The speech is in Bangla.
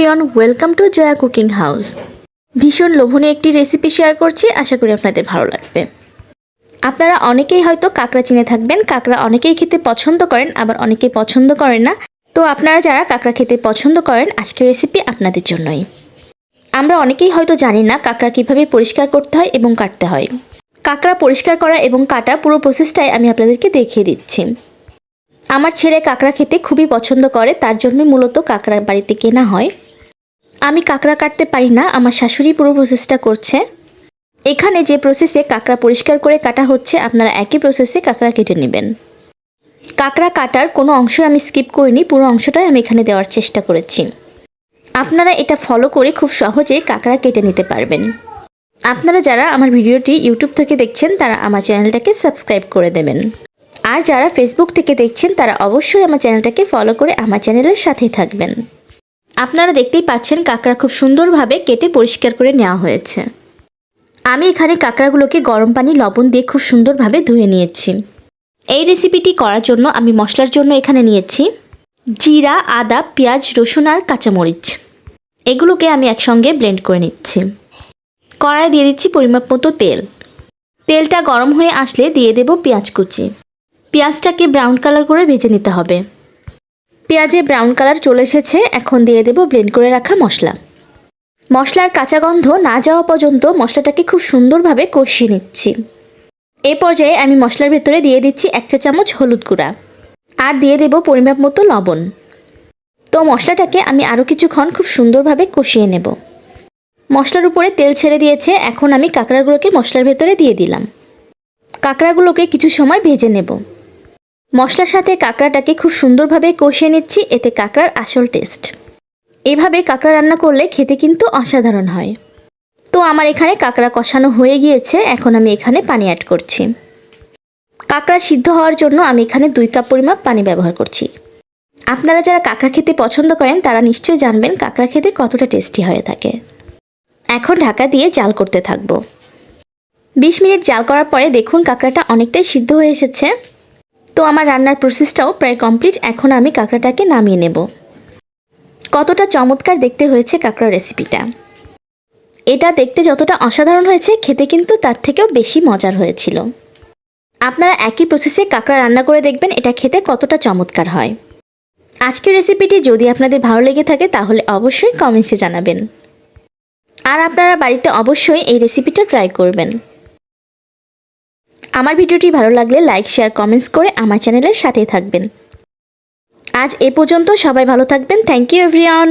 Everyone, welcome to Jaya cooking house. ভীষণ লোভনীয় একটি রেসিপি শেয়ার করছি, আশা করি আপনাদের ভালো লাগবে। আপনারা অনেকেই হয়তো কাঁকড়া চিনে থাকবেন, কাঁকড়া অনেকেই খেতে পছন্দ করেন, আবার অনেকেই পছন্দ করেন না। তো আপনারা যারা কাঁকড়া খেতে পছন্দ করেন, আজকের রেসিপি আপনাদের জন্যই। আমরা অনেকেই হয়তো জানি না কাঁকড়া কীভাবে পরিষ্কার করতে হয় এবং কাটতে হয়। কাঁকড়া পরিষ্কার করা এবং কাটা পুরো প্রসেসটাই আমি আপনাদেরকে দেখিয়ে দিচ্ছি। আমার ছেলে কাঁকড়া খেতে খুবই পছন্দ করে, তার জন্যই মূলত কাঁকড়া বাড়িতে কেনা হয়। আমি কাঁকড়া কাটতে পারি না, আমার শাশুড়ি পুরো প্রসেসটা করছে। এখানে যে প্রসেসে কাঁকড়া পরিষ্কার করে কাটা হচ্ছে, আপনারা একই প্রসেসে কাঁকড়া কেটে নেবেন। কাঁকড়া কাটার কোনো অংশ আমি স্কিপ করিনি, পুরো অংশটাই আমি এখানে দেওয়ার চেষ্টা করেছি। আপনারা এটা ফলো করে খুব সহজেই কাঁকড়া কেটে নিতে পারবেন। আপনারা যারা আমার ভিডিওটি ইউটিউব থেকে দেখছেন, তারা আমার চ্যানেলটাকে সাবস্ক্রাইব করে দেবেন। আর যারা ফেসবুক থেকে দেখছেন, তারা অবশ্যই আমার চ্যানেলটাকে ফলো করে আমার চ্যানেলের সাথেই থাকবেন। আপনারা দেখতেই পাচ্ছেন কাঁকড়া খুব সুন্দরভাবে কেটে পরিষ্কার করে নেওয়া হয়েছে। আমি এখানে কাঁকড়াগুলোকে গরম পানি, লবণ দিয়ে খুব সুন্দরভাবে ধুয়ে নিয়েছি। এই রেসিপিটি করার জন্য আমি মশলার জন্য এখানে নিয়েছি জিরা, আদা, পেঁয়াজ, রসুন আর কাঁচামরিচ। এগুলোকে আমি একসঙ্গে ব্লেন্ড করে নিচ্ছি। কড়াই দিয়ে দিচ্ছি পরিমাপ মতো তেল। তেলটা গরম হয়ে আসলে দিয়ে দেব পেঁয়াজ কুচি। পেঁয়াজটাকে ব্রাউন কালার করে ভেজে নিতে হবে। পেঁয়াজে ব্রাউন কালার চলে এসেছে। এখন দিয়ে দেব ব্লেন্ড করে রাখা মশলা। মশলার কাঁচা গন্ধ না যাওয়া পর্যন্ত মশলাটাকে খুব সুন্দরভাবে কষিয়ে নিচ্ছি। এ পর্যায়ে আমি মশলার ভেতরে দিয়ে দিচ্ছি এক চা চামচ হলুদ গুঁড়া। আর দিয়ে দেব পরিমাপ মতো লবণ। তো মশলাটাকে আমি আরও কিছুক্ষণ খুব সুন্দরভাবে কষিয়ে নেব। মশলার উপরে তেল ছেড়ে দিয়েছে। এখন আমি কাঁকড়াগুলোকে মশলার ভেতরে দিয়ে দিলাম। কাঁকড়াগুলোকে কিছু সময় ভেজে নেব। মশলার সাথে কাঁকড়াটাকে খুব সুন্দরভাবে কষিয়ে নিচ্ছি, এতে কাঁকড়ার আসল টেস্ট এভাবে কাঁকড়া রান্না করলে খেতে কিন্তু অসাধারণ হয়। তো আমার এখানে কাঁকড়া কষানো হয়ে গিয়েছে, এখন আমি এখানে পানি অ্যাড করছি। কাঁকড়া সিদ্ধ হওয়ার জন্য আমি এখানে দুই কাপ পরিমাপ পানি ব্যবহার করছি। আপনারা যারা কাঁকড়া খেতে পছন্দ করেন, তারা নিশ্চয়ই জানবেন কাঁকড়া খেতে কতটা টেস্টি হয়ে থাকে। এখন ঢাকা দিয়ে জাল করতে থাকব। বিশ মিনিট জাল করার পরে দেখুন কাঁকড়াটা অনেকটাই সিদ্ধ হয়ে এসেছে। তো আমার রান্নার প্রসেসটাও প্রায় কমপ্লিট এখন আমি কাঁকড়াটাকে নামিয়ে নেব। কতটা চমৎকার দেখতে হয়েছে কাঁকড়া রেসিপিটা এটা দেখতে যতটা অসাধারণ হয়েছে, খেতে কিন্তু তার থেকেও বেশি মজার হয়েছিল। আপনারা একই প্রসেসে কাঁকড়া রান্না করে দেখবেন, এটা খেতে কতটা চমৎকার হয়। আজকের রেসিপিটি যদি আপনাদের ভালো লেগে থাকে, তাহলে অবশ্যই কমেন্টসে জানাবেন। আর আপনারা বাড়িতে অবশ্যই এই রেসিপিটা ট্রাই করবেন। আমার ভিডিওটি ভালো লাগলে লাইক, শেয়ার, কমেন্টস করে আমার চ্যানেলের সাথেই থাকবেন। আজ এ পর্যন্ত সবাই ভালো থাকবেন। Thank you everyone